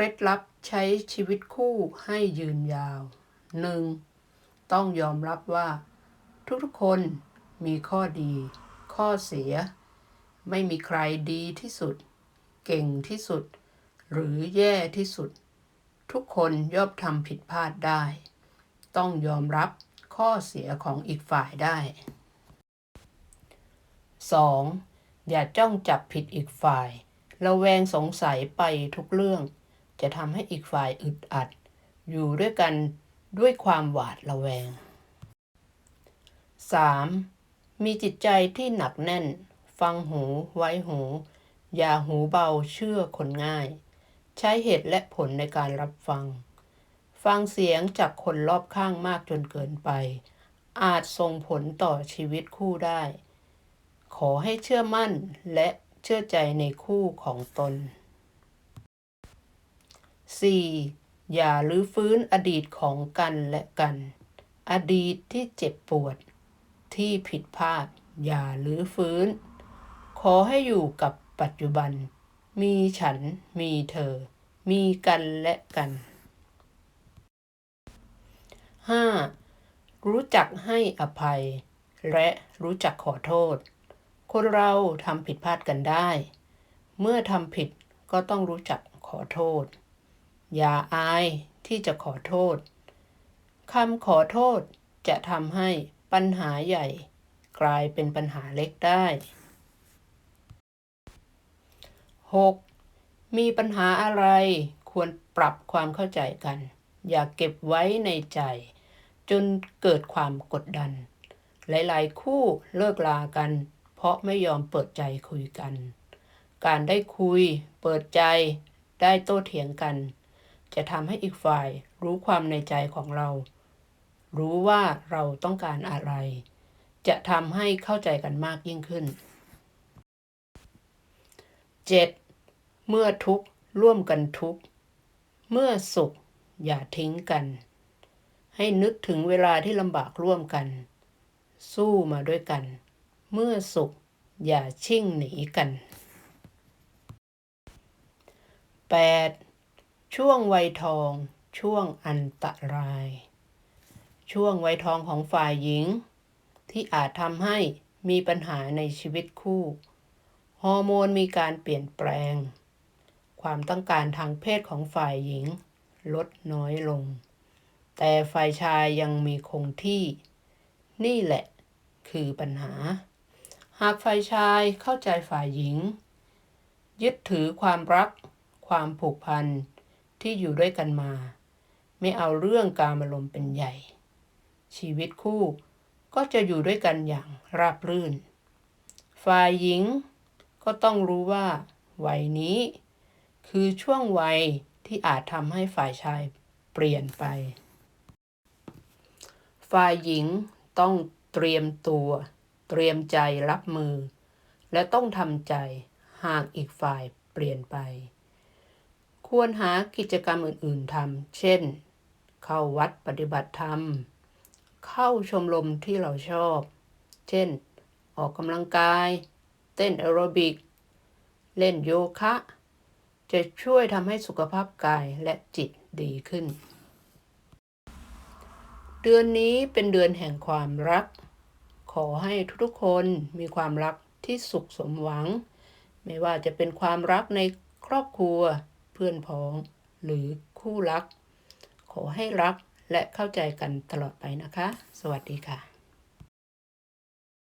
ล็ดลับใช้ชีวิตคู่ให้ยืนยาว 1. ต้องยอมรับว่า ทุกๆคนมีข้อดี ข้อเสีย ไม่มีใครดีที่สุด เก่งที่สุด หรือแย่ที่สุด ทุกคนย่อมทำผิดพลาดได้ ต้องยอมรับข้อเสียของอีกฝ่ายได้ 2. อย่าจ้องจับผิดอีกฝ่าย ระแวงสงสัยไปทุกเรื่อง จะทำให้อีกฝ่ายอึดอัด อยู่ด้วยกันด้วยความหวาดระแวง 3. มีจิตใจที่หนักแน่น ฟังหูไว้หู อย่าหูเบาเชื่อคนง่าย ใช้เหตุและผลในการรับฟัง ฟังเสียงจากคนรอบข้างมากจนเกินไป อาจส่งผลต่อชีวิตคู่ได้ ขอให้เชื่อมั่นและเชื่อใจในคู่ของตน 4. อย่าลื้อฟื้นอดีตของกันและกัน อดีตที่เจ็บปวด ที่ผิดพลาด อย่าลื้อฟื้น ขอให้อยู่กับปัจจุบัน มีฉันมีเธอ มีกันและกัน 5. รู้จักให้อภัย และรู้จักขอโทษ คนเราทำผิดพลาดกันได้ เมื่อทำผิดก็ต้องรู้จักขอโทษ อย่าอายที่จะขอโทษคำขอโทษจะทำให้ปัญหาใหญ่ กลายเป็นปัญหาเล็กได้ 6. มีปัญหาอะไรควรปรับความเข้าใจกัน อย่าเก็บไว้ในใจ จนเกิดความกดดัน หลายๆ คู่เลิกลากัน เพราะไม่ยอมเปิดใจคุยกัน การได้คุย เปิดใจ ได้โต้เถียงกัน จะทำให้อีกฝ่ายรู้ความในใจของเรา รู้ว่าเราต้องการอะไร จะทำให้เข้าใจกันมากยิ่งขึ้น 7. เมื่อทุกข์ร่วมกันทุกข์ เมื่อสุขอย่าทิ้งกัน ให้นึกถึงเวลาที่ลำบากร่วมกัน สู้มาด้วยกัน เมื่อสุขอย่าชิ่งหนีกัน 8. ช่วงวัยทอง ช่วงอันตราย ช่วงวัยทองของฝ่ายหญิง ที่อาจทำให้มีปัญหาในชีวิตคู่ ฮอร์โมนมีการเปลี่ยนแปลง ความต้องการทางเพศของฝ่ายหญิง ลดน้อยลง แต่ฝ่ายชายยังมีคงที่ นี่แหละคือปัญหา หากฝ่ายชายเข้าใจฝ่ายหญิง ยึดถือความรัก ความผูกพัน ที่อยู่ด้วยกันมา ไม่เอาเรื่องการอารมณ์เป็นใหญ่ ชีวิตคู่ก็จะอยู่ด้วยกันอย่างราบรื่น ฝ่ายหญิงก็ต้องรู้ว่า วัยนี้ คือช่วงวัยที่อาจทำให้ฝ่ายชายเปลี่ยนไป ฝ่ายหญิงต้องเตรียมตัว เตรียมใจรับมือ และต้องทำใจหากอีกฝ่ายเปลี่ยนไป ควรหากิจกรรมอื่น ๆทำ เช่น เข้าวัดปฏิบัติธรรม เข้าชมรมที่เราชอบ เช่น ออกกำลังกาย เต้นแอโรบิก เล่นโยคะ จะช่วยทำให้สุขภาพกายและจิตดีขึ้น เดือนนี้เป็นเดือนแห่งความรัก ขอให้ทุกๆคนมีความรักที่สุขสมหวัง ไม่ว่าจะเป็นความรักในครอบครัว พื่อนพ้อง หรือคู่รัก ขอให้รักและเข้าใจกันตลอดไปนะคะ สวัสดีค่ะ